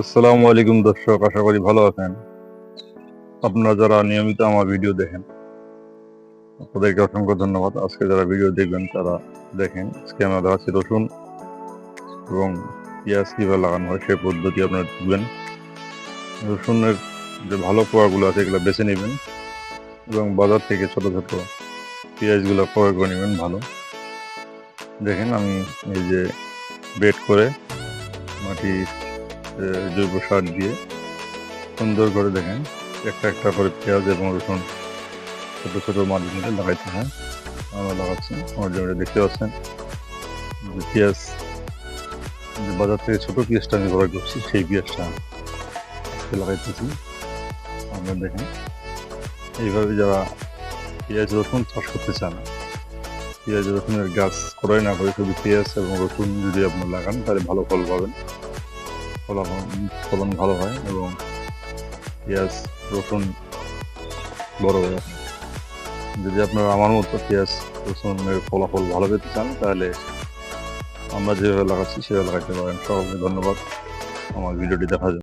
আসসালামু আলাইকুম দর্শক, আশা করি ভালো আছেন। আপনারা যারা নিয়মিত আমার ভিডিও দেখেন, আপনাদেরকে অসংখ্য ধন্যবাদ। আজকে যারা ভিডিও দেখবেন, তারা দেখেন, আজকে আমরা দেখাচ্ছি রসুন এবং পেঁয়াজ কীভাবে লাগানো হয় সেই পদ্ধতি আপনারা দেখবেন। রসুনের যে ভালো পোয়াগুলো আছে, এগুলো বেছে নেবেন এবং বাজার থেকে ছোট ছোট পেঁয়াজগুলো ক্রয় করে নেবেন ভালো। দেখেন, আমি এই যে বেড করে মাটি জৈব সার দিয়ে সুন্দর করে দেখেন, একটা একটা করে পেঁয়াজ এবং রসুন ছোটো ছোটো মাটির মধ্যে লাগাইতে হয়। আমরা লাগাচ্ছি, আমার জমিটা দেখতে পাচ্ছেন। পেঁয়াজ বাজার থেকে ছোটো পেঁয়াজটা আমি ক্রয় করছি, সেই পেঁয়াজটা লাগাইতেছি। আপনারা দেখেন, এইভাবে যারা পেঁয়াজ, রসুন চাষ করতে চান, পেঁয়াজ, রসুনের গাছ ক্রয় না করে শুধু পেঁয়াজ এবং রসুন যদি আপনি লাগান, তাহলে ভালো ফল পাবেন। ফলাফল, ফলন ভালো হয় এবং পেঁয়াজ রসুন বড় হয়ে যদি আপনারা আমার মতো পেঁয়াজ রসুনের ফলাফল ভালো পেতে চান, তাহলে আমরা যেভাবে লাগাচ্ছি, সেভাবে লাগাতে পারেন। সকলকে ধন্যবাদ। আমার ভিডিওটি দেখা জন্য।